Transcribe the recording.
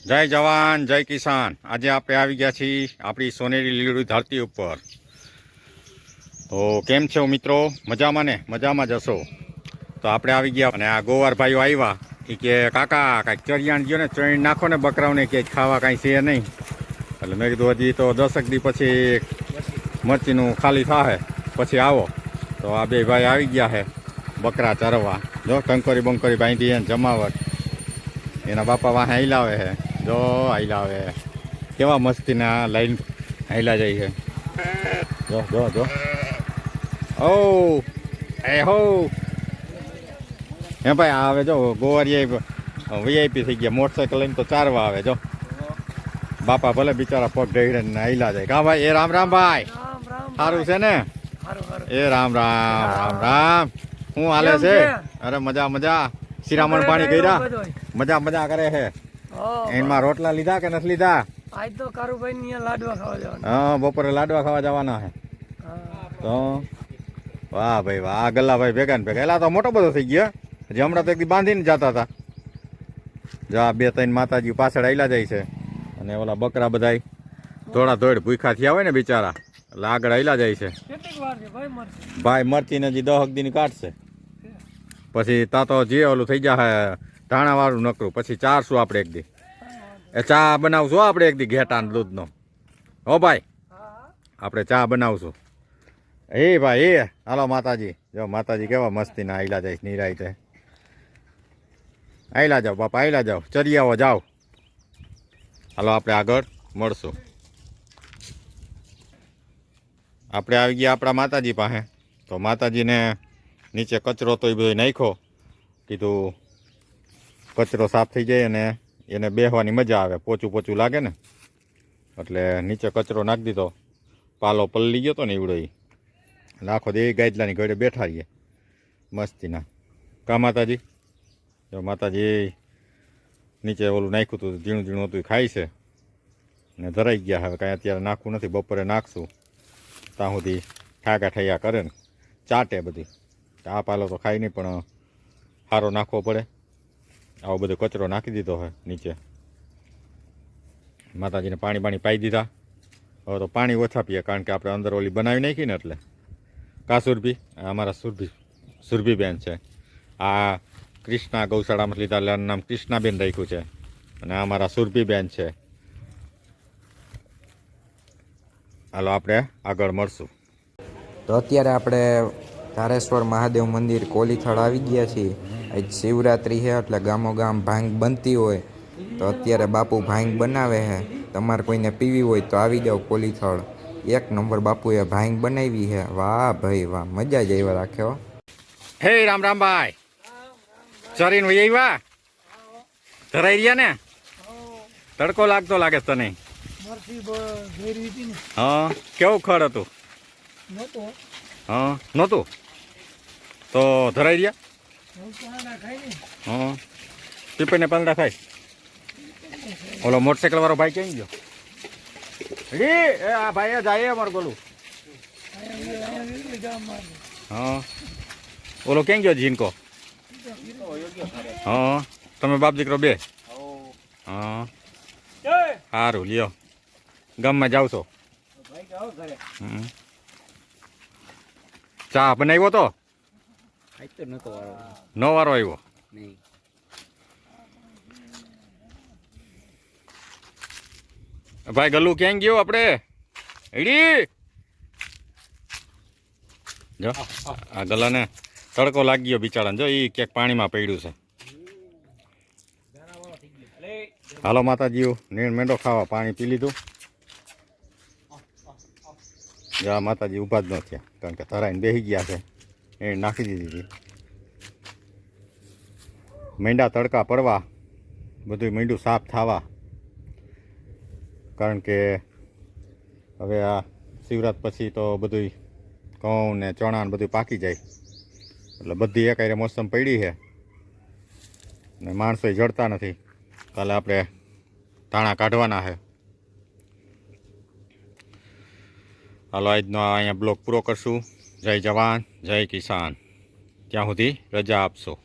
જય જવાન, જય કિસાન. આજે આપણે આવી ગયા છીએ આપણી સોનેરી લીલુડી ધરતી ઉપર. તો કેમ છો મિત્રો? મજામાં ને? મજામાં જશો તો આપણે આવી ગયા અને આ ગોવાર ભાઈઓ આવ્યા એ કે, કાકા, કાંઈક ચરિયાણ ગયો ને ચણી નાખો ને બકરાઓને કે ખાવા કાંઈ છે નહીં. એટલે મેં કીધું, હજી તો દસક દી પછી મરચીનું ખાલી થાય પછી આવો. તો આ બે ભાઈ આવી ગયા છે બકરા ચરવા. જો કંકોરી બંકોરી બાંધી જમાવટ. એના બાપા વાહે હિલાવે છે જો હાઈલાવે કેવા મસ્તીના લાઈન આયલા જાય છે. જો જો જો. ઓ એ હો. હે ભાઈ આવે જો ગોવારી વીઆઈપી થઈ ગયા. મોટરસાઇકલ લઈને તો ચારવા આવે જો. બાપા ભલે બિચારા પગ ઢેડે ને આયલા જાય. કા ભાઈ એ રામ રામ ભાઈ. સારું છે ને? એ રામ રામ રામ રામ. શું હાલે છે? અરે મજા મજા. શિરામણ પાણી કર્યા? મજા મજા કરે છે. એમાં રોટલા લીધા કે નથી લીધા? આજ તો કારુભાઈ ની લાડવા ખાવા જવાના. હા બપોરે લાડવા ખાવા જવાના હે. તો? વાહ ભાઈ વાહ ગલ્લાભાઈ ભેગા ને ભેગા. એલા તો મોટો બધો થઈ ગયો. હજી હમણાં તો એક બાંધીને જતા હતા. જો આ બે ત્રણ માતાજી પાછળ આયલા જાય છે. અને ઓલા બકરા બધાય થોડા ધોડ ભૂખા થયા હોય ને બિચારા. એટલે આગળ આયલા જાય છે. ભાઈ મરચી? ને હજી દહક દિન કાઢશે. પછી તા તો જે ઓલું થઈ જાય ધાણા વાળું નકરું. પછી ચારશું આપણે એક દી. એ ચા બનાવશું આપણે એક દી ઘેટા ને દૂધનો. હો ભાઈ. આપણે ચા બનાવશું. એ ભાઈ, એ. હાલો માતાજી. જો માતાજી કેવા મસ્તીના આયલા જાય, નિરાય છે આયલા જાઓ બાપા, આયલા જાઓ. ચરિયાઓ જાઓ. હાલો આપણે આગળ મળશું. આપણે આવી ગયા આપણા માતાજી પાસે. તો માતાજીને નીચે કચરો તો એ બધો નાખ્યો. કીધું કચરો સાફ થઈ જાય અને એને બેહવાની મજા આવે. પોચું પોચું લાગે ને. એટલે નીચે કચરો નાખી દીધો. પાલો પલ્લી ગયો તો ને એવડો એ એટલે આખો દે ગાયદલાની ઘડે બેઠા રહીએ. મસ્તીના. કા માતાજી? જો માતાજી નીચે ઓલું નાખ્યું હતું, ઝીણું ઝીણું હતું ખાય છે. ને ધરાઈ ગયા હવે, કાંઈ અત્યારે નાખવું નથી, બપોરે નાખશું. ત્યાં સુધી ઠાકા ઠૈયા કરે ને. ચાટે બધી. આ પાલો તો ખાય નહીં, પણ સારો નાખવો પડે. આવો બધો કચરો નાખી દીધો હોય નીચે. માતાજીને પાણી પાણી પાઈ દીધા. હવે તો પાણી ઓછા પીએ કારણ કે આપણે અંદર ઓલી બનાવી નાખી ને એટલે. કા સુરભી? અમારા સુરભી, સુરભીબેન છે. આ કૃષ્ણા ગૌશાળામાં લીધા એટલે નામ કૃષ્ણાબેન રાખ્યું છે. અને આ અમારા સુરભીબેન છે. હાલો, આપણે આગળ મળશું. તો અત્યારે આપણે ધારેશ્વર મહાદેવ મંદિર કોલીથળ આવી ગયા છીએ. આજ શિવરાત્રિ છે એટલે ગામો ગામ ભાંગ બનતી હોય. તો અત્યારે બાપુ ભાંગ બનાવે છે તમારે કોઈને પીવી હોય તો આવી જાઓ કોલીથળ. એક નંબર બાપુએ ભાંગ બનાવી છે વાહ ભાઈ વાહ મજા જ આવ્યા રાખ્યો હો. હે રામ રામ ભાઈ. ચરીને ભાઈ આવ્યા? ધરાઈ રહ્યા ને? તડકો લાગતો લાગે તને. મરસી ઘેરી હતી ને. હા કેવું ખડ હતું? નહોતો. હા નહોતું? તો ધરાઈ રહ્યા? હું. કાંડા ખાઈ ને હા પીપીને પાંદડા ખાય. ઓલો મોટરસાઇકલ વાળો ભાઈ ક્યાં ગયો? એ આ ભાઈ જાય અમારું બોલું હા. ઓલો ક્યાં ગયો જીનકો? હા. તમે બાપ દીકરો બે? હા. સારું લ્યો. ગામમાં જાવ છો? હમ. ચા બનાવ્યો તો? નો વારો આવ્યો? ભાઈ ગલ્લુ ક્યાં ગયો આપણે? એડી જો આ ગલાને તડકો લાગી ગયો બિચારાને. જો એ ક્યાંક પાણીમાં પડ્યું છે. હાલો માતાજીઓ નીણ મેંડો ખાવા પાણી પી લીધું. જા માતાજી ઊભા જ ન થયા. કારણ કે તરાઈને બેસી ગયા છે. એ નાખી દીધી હતી. મેંડા તડકા પડવા બધું મીંડું સાફ થવા. કારણ કે હવે આ શિવરાત પછી તો બધું ઘઉં ને ચણા ને બધું પાકી જાય. એટલે બધી એકાયરે મોસમ પડી છે. ને માણસો જડતા નથી. કાલે આપણે ધાણા કાઢવાના છે. હાલો આજનો અહીંયા બ્લોક પૂરો કરશું. જય જવાન જય કિસાન. ત્યાં સુધી રજા આપશો.